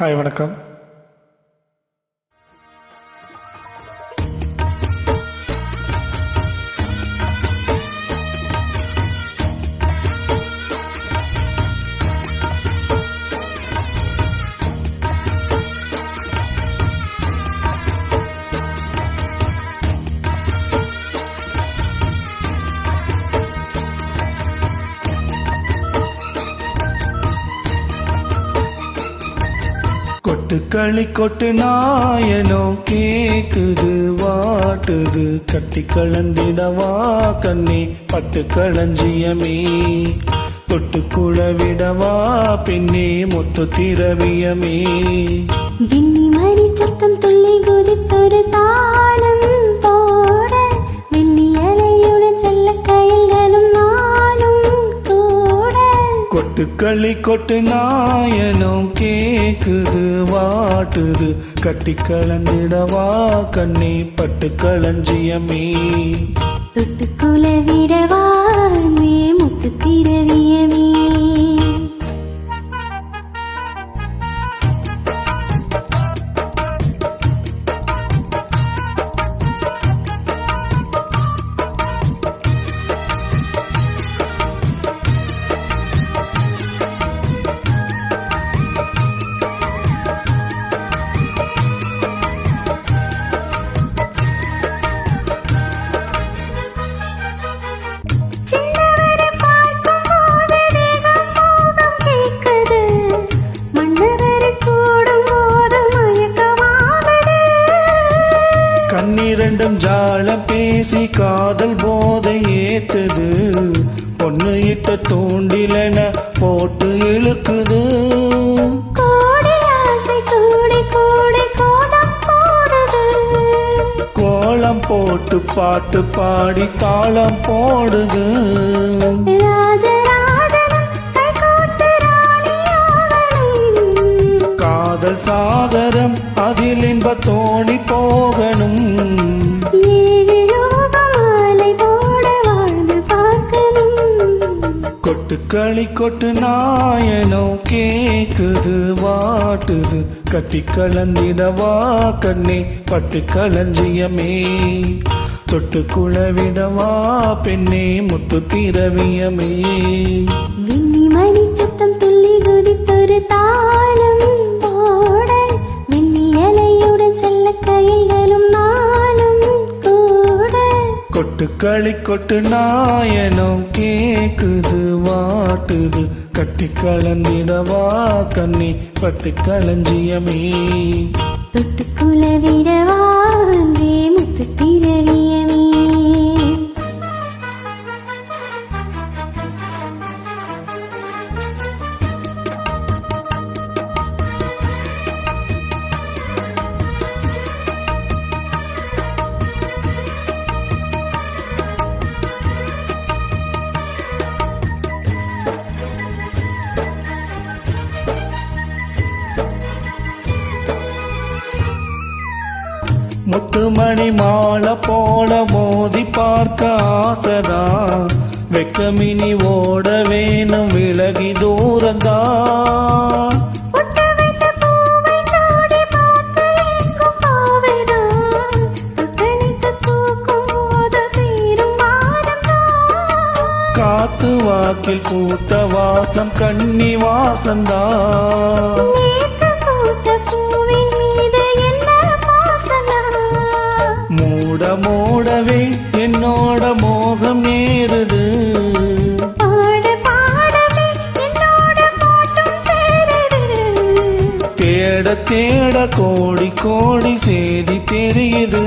Hi വണക്കം. கொட்டு களி கொட்டு நாயனோ கேக்குது வாட்டுது. கட்டி கலந்திடவா கண்ணே பட்டு களஞ்சியமே கொட்டு குழவிடவா பின்னே மொத்த திரவியமே விண்ணி மறி சத்தம் துள்ளி களி கொட்டு நாயனும் கேக்குது வாட்டுது. கட்டி கலந்திடவா கண்ணி பட்டு களஞ்சியமே. தொட்டு குலவிடவா மே பொண்ணு இட்ட தூண்டிலன போட்டு இழுக்குது. கோலம் போட்டு பாட்டு பாடி தாளம் போடுது. காதல் சாகரம் அதில் இன்ப தோணி போகணும் கொட்டு களி கொட்டு நாயனோ கேக்குது வாட்டுது. கத்தி கலந்திடவா கண்ணே பட்டு களஞ்சியமே தொட்டு குழவிடவா பெண்ணே முத்து திரவியமே மணி சத்தம் துள்ளி குதித்தொரு தாளம் போட களி கொட்டு நாயனம் கேக்குது வாட்டுது. கட்டி கலந்திடவா கண்ணி பட்டு களஞ்சியமே. தொட்டு குலவிடவா அன்பே முத்துமணி மாலை போல மோதி பார்க்க ஆசதா. வெக்கமினி ஓட வேணும் விலகி தூரந்தா. காத்து வாக்கில் பூத்த வாசம் கண்ணி வாசந்தா. மூட மூடவே என்னோட மோகம் நேருது. தேட தேட கோடி கோடி செய்தி தெரியுது.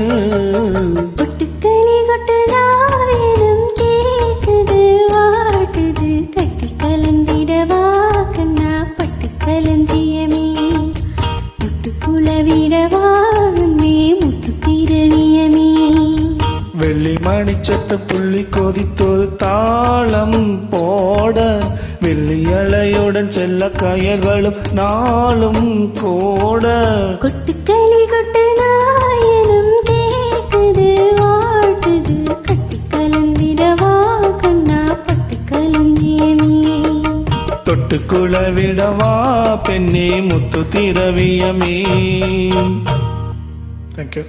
மணிச்சத்த புள்ளி கொதித்தொரு தாளம் போட வெள்ளி அலையுடன் செல்ல கயல்களும் நாளும் கூட. கொட்டுக்களி கொட்டுதாயிரம் கேக்குது, வாட்டுது. கட்டி கலந்திடவா கண்ணா பட்டு களஞ்சியமே தொட்டு தொட்டுக்குள்ள விடவா பெண்ணே முத்து திரவியமே. தேங்க்யூ